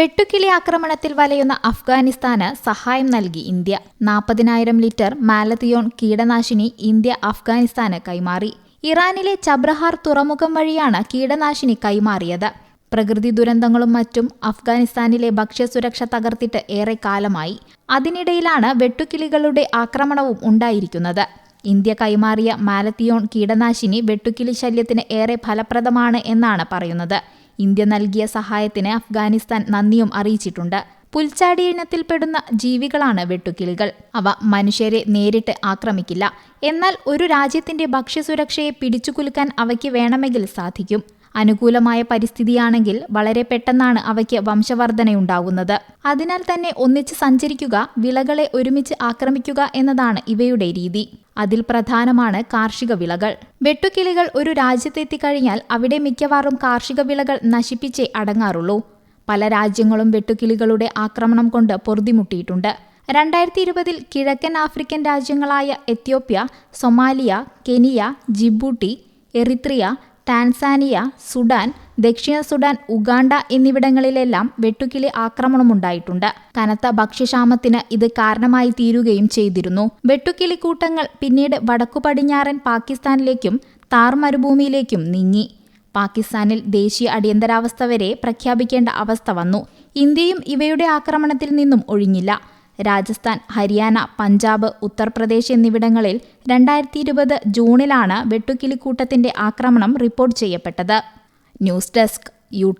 വെട്ടുക്കിളി ആക്രമണത്തിൽ വലയുന്ന അഫ്ഗാനിസ്ഥാന് സഹായം നൽകി ഇന്ത്യ. നാൽപ്പതിനായിരം ലിറ്റർ മാലത്തിയോൺ കീടനാശിനി ഇന്ത്യ അഫ്ഗാനിസ്ഥാന് കൈമാറി. ഇറാനിലെ ചബ്രഹാർ തുറമുഖം വഴിയാണ് കീടനാശിനി കൈമാറിയത്. പ്രകൃതി ദുരന്തങ്ങളും മറ്റും അഫ്ഗാനിസ്ഥാനിലെ ഭക്ഷ്യസുരക്ഷ തകർത്തിട്ട് ഏറെ കാലമായി. അതിനിടയിലാണ് വെട്ടുക്കിളികളുടെ ആക്രമണവും ഉണ്ടായിരിക്കുന്നത്. ഇന്ത്യ കൈമാറിയ മാലത്തിയോൺ കീടനാശിനി വെട്ടുക്കിളി ശല്യത്തിന് ഏറെ ഫലപ്രദമാണ് എന്നാണ് പറയുന്നത്. ഇന്ത്യ നൽകിയ സഹായത്തിന് അഫ്ഗാനിസ്ഥാൻ നന്ദിയും അറിയിച്ചിട്ടുണ്ട്. പുൽച്ചാടി ഇനത്തിൽപ്പെടുന്ന ജീവികളാണ് വെട്ടുക്കിളികൾ. അവ മനുഷ്യരെ നേരിട്ട് ആക്രമിക്കില്ല. എന്നാൽ ഒരു രാജ്യത്തിന്റെ ഭക്ഷ്യസുരക്ഷയെ പിടിച്ചുകുലുക്കാൻ അവയ്ക്ക് വേണമെങ്കിൽ സാധിക്കും. അനുകൂലമായ പരിസ്ഥിതിയാണെങ്കിൽ വളരെ പെട്ടെന്നാണ് അവയ്ക്ക് വംശവർധനയുണ്ടാകുന്നത് അതിനാൽ തന്നെ ഒന്നിച്ച് സഞ്ചരിക്കുക വിളകളെ ഒരുമിച്ച് ആക്രമിക്കുക എന്നതാണ് ഇവയുടെ രീതി. അതിൽ പ്രധാനമാണ് കാർഷിക വിളകൾ. വെട്ടുക്കിളികൾ ഒരു രാജ്യത്തെത്തിക്കഴിഞ്ഞാൽ അവിടെ മിക്കവാറും കാർഷിക വിളകൾ നശിപ്പിച്ചേ അടങ്ങാറുള്ളൂ. പല രാജ്യങ്ങളും വെട്ടുക്കിളികളുടെ ആക്രമണം കൊണ്ട് പൊറുതിമുട്ടിയിട്ടുണ്ട്. രണ്ടായിരത്തി ഇരുപതിൽ കിഴക്കൻ African രാജ്യങ്ങളായ Ethiopia Somalia Kenya Djibouti Eritrea Tanzania Sudan ദക്ഷിണ സുഡാൻ ഉഗാണ്ട എന്നിവിടങ്ങളിലെല്ലാം വെട്ടുക്കിളി ആക്രമണമുണ്ടായിട്ടുണ്ട്. കനത്ത ഭക്ഷ്യക്ഷാമത്തിന് ഇത് കാരണമായി തീരുകയും ചെയ്തിരുന്നു. വെട്ടുക്കിളി കൂട്ടങ്ങൾ പിന്നീട് വടക്കു പടിഞ്ഞാറൻ പാകിസ്ഥാനിലേക്കും താർ മരുഭൂമിയിലേക്കും നീങ്ങി. പാകിസ്ഥാനിൽ ദേശീയ അടിയന്തരാവസ്ഥ വരെ പ്രഖ്യാപിക്കേണ്ട അവസ്ഥ വന്നു. ഇന്ത്യയും ഇവയുടെ ആക്രമണത്തിൽ നിന്നും ഒഴിഞ്ഞില്ല. രാജസ്ഥാൻ ഹരിയാന പഞ്ചാബ് ഉത്തർപ്രദേശ് എന്നിവിടങ്ങളിൽ രണ്ടായിരത്തി ഇരുപത് ജൂണിലാണ് വെട്ടുക്കിളിക്കൂട്ടത്തിന്റെ ആക്രമണം റിപ്പോർട്ട് ചെയ്യപ്പെട്ടത്. News desk U